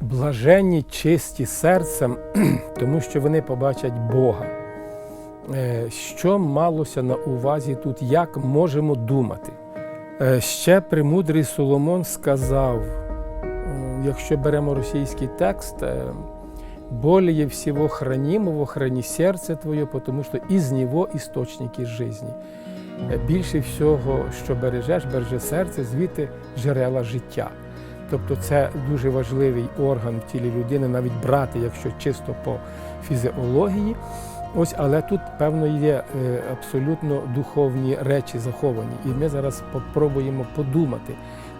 Блаженні чисті серцем, тому що вони побачать Бога. Е, Що малося на увазі тут, як можемо думати? Е, Ще премудрий Соломон сказав, якщо беремо російський текст, е, более всего хранимого храни серце твоє, тому що із нього істочники. Е, Більше всього, що бережеш, береже серце, звідти джерела життя. Тобто це дуже важливий орган в тілі людини, навіть брати, якщо чисто по фізіології. Ось, але тут, певно, є е, абсолютно духовні речі заховані. І ми зараз попробуємо подумати,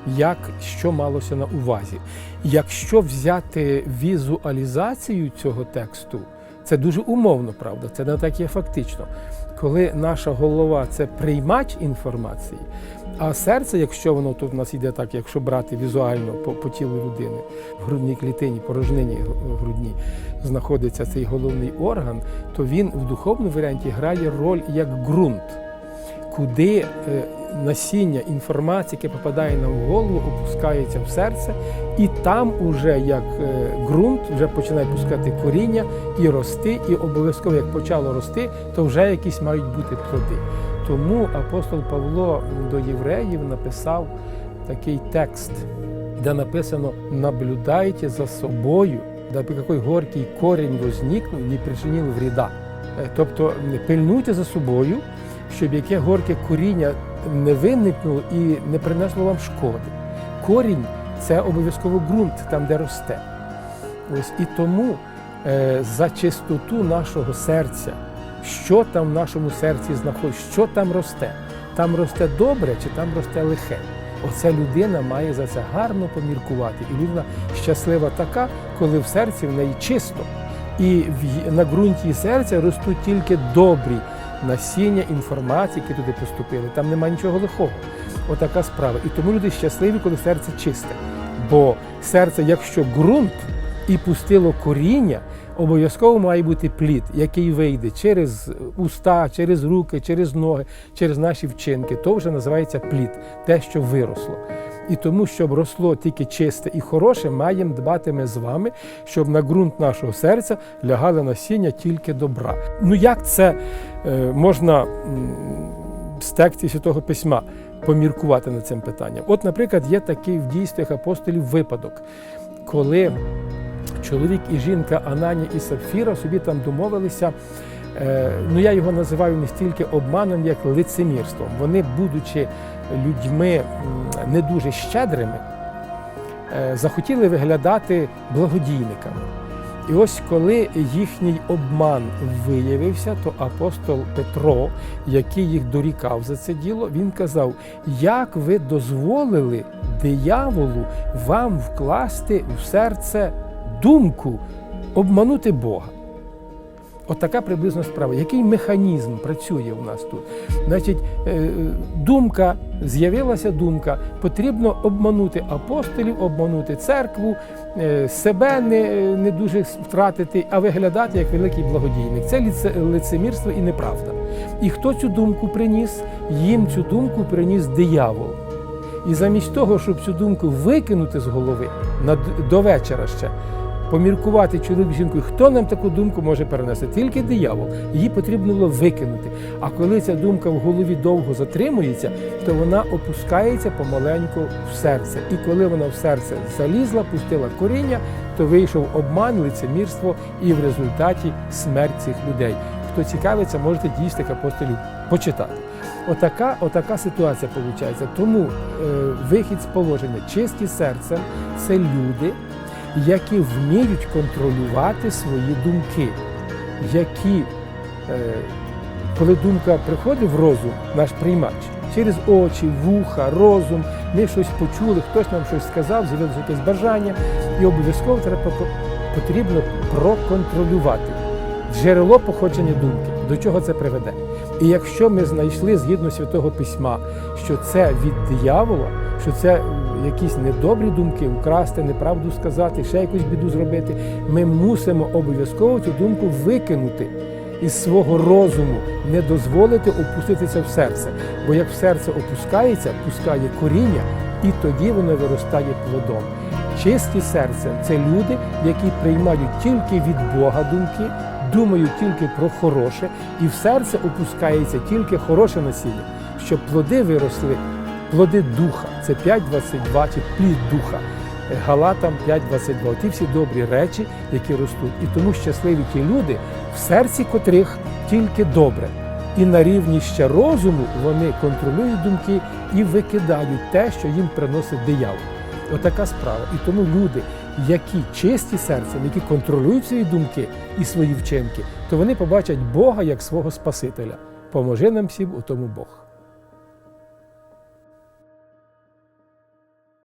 як що малося на увазі. Якщо взяти візуалізацію цього тексту, це дуже умовно, правда, це не так є фактично. Коли наша голова це приймач інформації, а серце, якщо воно тут в нас йде так, якщо брати візуально по, по тілу людини, в грудній клітині, порожнині г- грудній знаходиться цей головний орган, то він в духовному варіанті грає роль як ґрунт, куди е, насіння інформації, яке попадає нам в голову, опускається в серце, і там уже як е, ґрунт вже починає пускати коріння і рости, і обов'язково як почало рости, то вже якісь мають бути плоди. Тому апостол Павло до євреїв написав такий текст, де написано «Наблюдайте за собою, дабы какой горький корінь возникнув, не причинив вреда. Е, Тобто пильнуйте за собою, щоб яке горьке коріння не виникнуло і не принесло вам шкоди. Корінь це обов'язково ґрунт, там, де росте. Ось і тому е, за чистоту нашого серця, що там в нашому серці знаходиться, що там росте. Там росте добре чи там росте лихе. Оця людина має за це гарно поміркувати. І людина щаслива така, коли в серці в неї чисто. І на ґрунті серця ростуть тільки добрі насіння інформації, які туди поступили. Там немає нічого лихого. Отака справа. І тому люди щасливі, коли серце чисте. Бо серце, якщо ґрунт і пустило коріння, обов'язково має бути плід, який вийде через уста, через руки, через ноги, через наші вчинки. То вже називається плід, те, що виросло. І тому, щоб росло тільки чисте і хороше, маємо дбати ми з вами, щоб на ґрунт нашого серця лягали насіння тільки добра. Ну як це е, можна з текстів Святого Письма поміркувати над цим питанням? От, наприклад, є такий в дійствах апостолів випадок, коли чоловік і жінка Анані і Сапфіра собі там домовилися. е, Ну, я його називаю не стільки обманом, як лицемірством. Вони, будучи людьми не дуже щедрими, е, захотіли виглядати благодійниками. І ось коли їхній обман виявився, то апостол Петро, який їх дорікав за це діло, він казав: як ви дозволили дияволу вам вкласти в серце думку обманути Бога? Отака приблизно справа. Який механізм працює у нас тут? Значить, е, думка, з'явилася думка, потрібно обманути апостолів, обманути церкву, е, себе не, не дуже втратити, а виглядати як великий благодійник. Це лице- лицемірство і неправда. І хто цю думку приніс? Їм цю думку приніс диявол. І замість того, щоб цю думку викинути з голови до вечора ще, поміркувати чоловік жінкою, хто нам таку думку може перенести? Тільки диявол. Її потрібно було викинути. А коли ця думка в голові довго затримується, то вона опускається помаленьку в серце. І коли вона в серце залізла, пустила коріння, то вийшов обман, лицемірство і в результаті смерть цих людей. Хто цікавиться, можете дійсно апостолів почитати. Отака, отака ситуація виходить. Тому е, вихід з положення чисті серцем це люди, які вміють контролювати свої думки, які, е, коли думка приходить в розум, наш приймач, через очі, вуха, розум, ми щось почули, хтось нам щось сказав, з'явилося якесь бажання, і обов'язково треба потрібно проконтролювати джерело походження думки, до чого це приведе. І якщо ми знайшли згідно святого письма, що це від диявола, що це якісь недобрі думки, украсти, неправду сказати, ще якусь біду зробити, ми мусимо обов'язково цю думку викинути із свого розуму, не дозволити опуститися в серце. Бо як серце опускається, пускає коріння, і тоді воно виростає плодом. Чисті серцем це люди, які приймають тільки від Бога думки, думають тільки про хороше, і в серце опускається тільки хороше насіння, щоб плоди виросли, плоди духа. Це 5.22 чи плід духа. Галатам 5.22. Ті всі добрі речі, які ростуть. І тому щасливі ті люди, в серці котрих тільки добре. І на рівні ще розуму вони контролюють думки і викидають те, що їм приносить диявол. Отака справа. І тому люди, які чисті серцем, які контролюють свої думки і свої вчинки, то вони побачать Бога як свого Спасителя. Поможи нам всім у тому Бог.